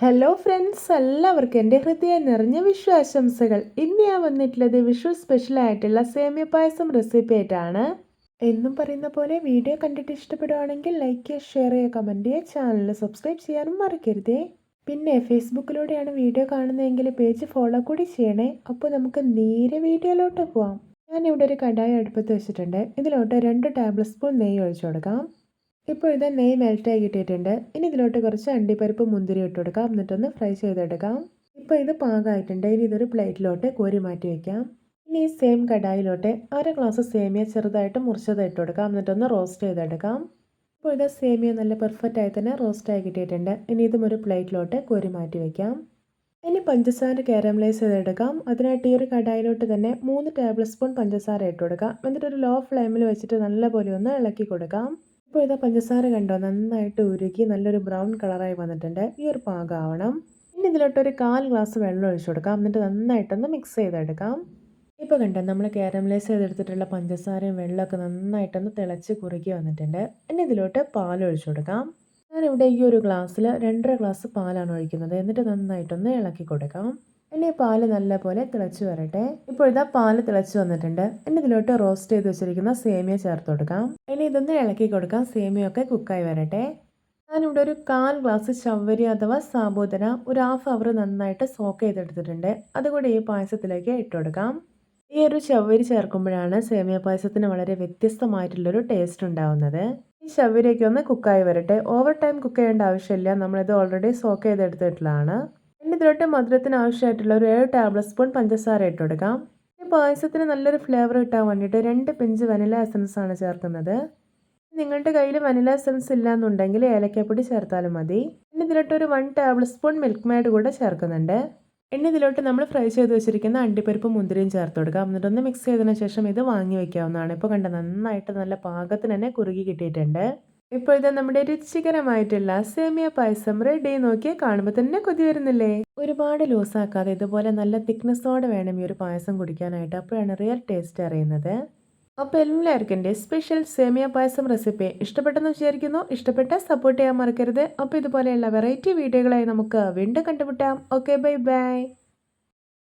Hello friends എല്ലാവർക്കും എന്റെ ഹൃദയം നിറഞ്ഞ വിഷു ആശംസകൾ ഇന്ന് ഞാൻ വന്നിട്ടുള്ളത് വിഷു സ്പെഷ്യൽ ആയിട്ടുള്ള സേമിയ പായസം റെസിപ്പി ആയിട്ടാണ്. എന്നും പറയുന്ന പോലെ വീഡിയോ കണ്ടിട്ട് ഇഷ്ടപ്പെടുവാണെങ്കിൽ ലൈക്ക് ചെയ്യുക ഷെയർ ചെയ്യുക കമന്റ് ചെയ്യുക ചാനൽ സബ്സ്ക്രൈബ് ചെയ്യാനും മറക്കരുതേ. പിന്നെ ഫേസ്ബുക്കിലൂടെയാണ് വീഡിയോ കാണുന്നതെങ്കിൽ പേജ് ഫോളോ കൂടി ചെയ്യണേ. അപ്പോൾ നമുക്ക് നേരെ വീഡിയോയിലോട്ട് പോവാം. ഞാനിവിടെ ഒരു കടായി അടുപ്പത്ത് വെച്ചിട്ടുണ്ട്. ഇതിലോട്ട് രണ്ട് ടേബിൾ സ്പൂൺ നെയ്യ് ഒഴിച്ചു കൊടുക്കാം. ഇപ്പോൾ ഇത് നെയ്യ് മെൽറ്റായി കിട്ടിയിട്ടുണ്ട്. ഇനി ഇതിലോട്ട് കുറച്ച് അണ്ടിപ്പരിപ്പ് മുന്തിരി ഇട്ട് കൊടുക്കാം. എന്നിട്ടൊന്ന് ഫ്രൈ ചെയ്തെടുക്കാം. ഇപ്പോൾ ഇത് പാകമായിട്ടുണ്ട്. ഇനി ഇതൊരു പ്ലേറ്റിലോട്ട് കോരി മാറ്റി വയ്ക്കാം ഇനി ഈ സെയിം കടായിലോട്ട് അര ഗ്ലാസ് സേമിയ ചെറുതായിട്ട് മുറിച്ചത് ഇട്ട് കൊടുക്കാം. എന്നിട്ടൊന്ന് റോസ്റ്റ് ചെയ്തെടുക്കാം. ഇപ്പോൾ ഇത് സേമിയ നല്ല പെർഫെക്റ്റ് ആയി തന്നെ റോസ്റ്റായി കിട്ടിയിട്ടുണ്ട്. ഇനി ഇതും ഒരു പ്ലേറ്റിലോട്ട് കോരി മാറ്റി വയ്ക്കാം ഇനി പഞ്ചസാര കാരമലൈസ് ചെയ്തെടുക്കാം. അതിനായിട്ട് ഈ ഒരു കടായിലോട്ട് തന്നെ മൂന്ന് ടേബിൾ സ്പൂൺ പഞ്ചസാര ഇട്ട് കൊടുക്കാം. എന്നിട്ടൊരു ലോ ഫ്ലെയിമിൽ വെച്ചിട്ട് നല്ലപോലെ ഒന്ന് ഇളക്കി കൊടുക്കാം. ഇപ്പോൾ ഇതാ പഞ്ചസാര കണ്ടോ? നന്നായിട്ട് ഉരുക്കി നല്ലൊരു ബ്രൗൺ കളറായി വന്നിട്ടുണ്ട്. ഈ ഒരു പാകമാവണം ഇനി ഇതിലോട്ട് ഒരു കാൽ ഗ്ലാസ് വെള്ളം ഒഴിച്ചു കൊടുക്കാം. എന്നിട്ട് നന്നായിട്ടൊന്ന് മിക്സ് ചെയ്തെടുക്കാം. ഇപ്പോൾ കണ്ടോ? നമ്മൾ കാരമലൈസ് ചെയ്തെടുത്തിട്ടുള്ള പഞ്ചസാരയും വെള്ളമൊക്കെ നന്നായിട്ടൊന്ന് തിളച്ച് കുറുക്കി വന്നിട്ടുണ്ട്. ഇനി ഇതിലോട്ട് പാൽ ഒഴിച്ചു കൊടുക്കാം. ഞാനിവിടെ ഈ ഒരു ഗ്ലാസ്സിൽ രണ്ടര ഗ്ലാസ് പാലാണ് ഒഴിക്കുന്നത്. എന്നിട്ട് നന്നായിട്ടൊന്ന് ഇളക്കി കൊടുക്കാം. ഇനി പാൽ നല്ലപോലെ തിളച്ച് വരട്ടെ. ഇപ്പോഴത്തെ പാൽ തിളച്ച് വന്നിട്ടുണ്ട്. ഇനി ഇതിലോട്ട് റോസ്റ്റ് ചെയ്ത് വെച്ചിരിക്കുന്ന സേമിയ ചേർത്ത് കൊടുക്കാം. ഇനി ഇതൊന്ന് ഇളക്കി കൊടുക്കാം. സേമിയൊക്കെ കുക്കായി വരട്ടെ. ഞാനിവിടെ ഒരു കാൽ ഗ്ലാസ് ചവരി അഥവാ സാബോദന ഒരു ഹാഫ് അവർ നന്നായിട്ട് സോക്ക് ചെയ്തെടുത്തിട്ടുണ്ട്. അതുകൂടി ഈ പായസത്തിലേക്ക് ഇട്ടുകൊടുക്കാം ഈ ഒരു ചവ്വരി ചേർക്കുമ്പോഴാണ് സേമിയ പായസത്തിന് വളരെ വ്യത്യസ്തമായിട്ടുള്ളൊരു ടേസ്റ്റ് ഉണ്ടാവുന്നത്. ഈ ചവ്വരിയൊക്കെ ഒന്ന് കുക്കായി വരട്ടെ. ഓവർ ടൈം കുക്ക് ചെയ്യേണ്ട ആവശ്യമില്ല. നമ്മളിത് ഓൾറെഡി സോക്ക് ചെയ്തെടുത്തിട്ടുള്ളതാണ്. ഇതിലോട്ട് മധുരത്തിന് ആവശ്യമായിട്ടുള്ള ഒരു ഏഴ് ടേബിൾ സ്പൂൺ പഞ്ചസാര ഇട്ട് കൊടുക്കാം ഈ പായസത്തിന് നല്ലൊരു ഫ്ലേവർ കിട്ടാൻ വേണ്ടിയിട്ട് രണ്ട് പിഞ്ച് വനില എസൻസ് ആണ് ചേർക്കുന്നത്. നിങ്ങളുടെ കയ്യിൽ വനില എസൻസ് ഇല്ല എന്നുണ്ടെങ്കിൽ ഏലക്കപ്പൊടി ചേർത്താലും മതി. ഇനി ഇതിലോട്ട് ഒരു one tablespoon Milkmaid കൂടെ ചേർക്കുന്നുണ്ട്. ഇനി ഇതിലോട്ട് നമ്മൾ ഫ്രൈ ചെയ്ത് വെച്ചിരിക്കുന്ന അണ്ടിപ്പരിപ്പ് മുന്തിരിയും ചേർത്ത് കൊടുക്കാം എന്നിട്ടൊന്ന് മിക്സ് ചെയ്തതിന് ശേഷം ഇത് വാങ്ങി വയ്ക്കാവുന്നതാണ് ഇപ്പോൾ കണ്ട നന്നായിട്ട് നല്ല പാകത്തിന് തന്നെ കുറുകി കിട്ടിയിട്ടുണ്ട്. ഇപ്പോൾ നമ്മുടെ രുചികരമായിട്ടുള്ള സേമിയ പായസം റെഡി നോക്കിയാൽ കാണുമ്പോൾ തന്നെ കൊതി വരുന്നില്ലേ? ഒരുപാട് ലൂസാക്കാതെ ഇതുപോലെ നല്ല തിക്നെസ്സോടെ വേണം ഈ ഒരു പായസം കുടിക്കാനായിട്ട്. അപ്പോഴാണ് റിയൽ ടേസ്റ്റ് അറിയുന്നത്. അപ്പോൾ എല്ലാവർക്കും എന്റെ സ്പെഷ്യൽ സേമിയ പായസം റെസിപ്പി ഇഷ്ടപ്പെട്ടെന്ന് വിചാരിക്കുന്നു. ഇഷ്ടപ്പെട്ട സപ്പോർട്ട് ചെയ്യാൻ മറക്കരുത്. അപ്പോൾ ഇതുപോലെയുള്ള വെറൈറ്റി വീഡിയോകളായി നമുക്ക് വീണ്ടും കണ്ടുമുട്ടാം. Okay bye bye